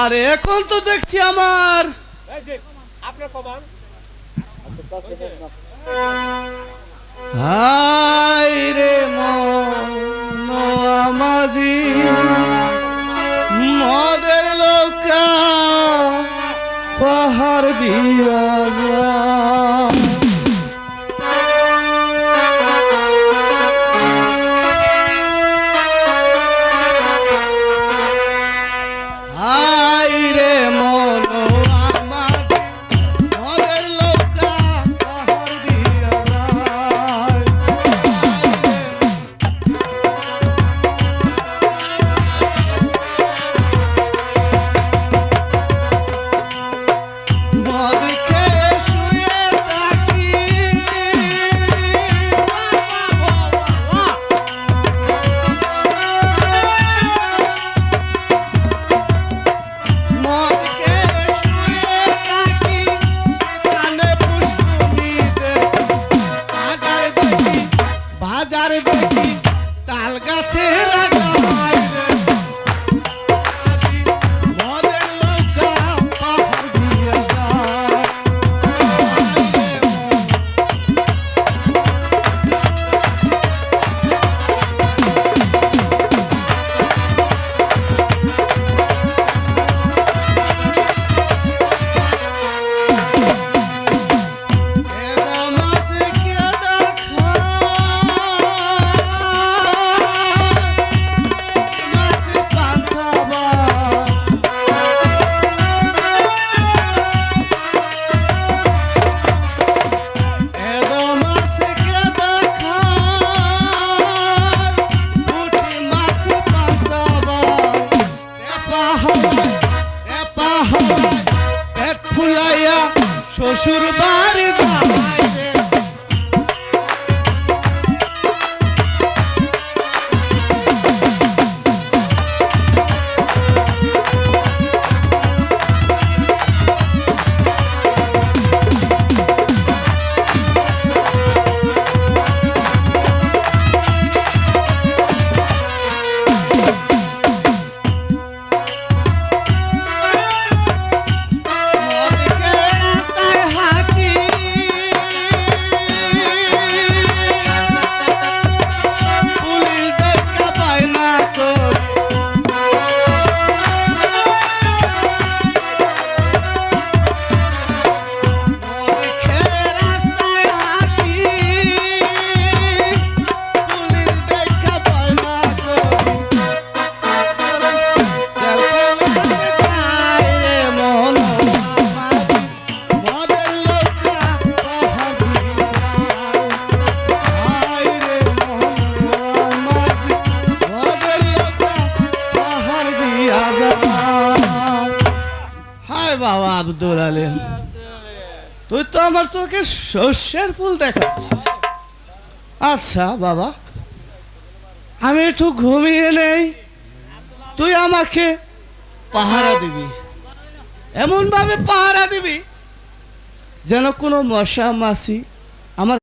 আর এখন তো দেখছি আমার। হাই রে আমাজি মদের লোকা পাহাড় দিয়া যা শ্বশুর বাড়ি যায়। হায় বাবা আব্দুল আলিম? তুই তো আমার চোখে শস্যের ফুল দেখাচ্ছিস। আচ্ছা বাবা, আমি একটু ঘুমিয়ে নেই। তুই আমাকে পাহারা দিবি। এমনভাবে পাহারা দিবি যেন কোনো মশা মাছি আমার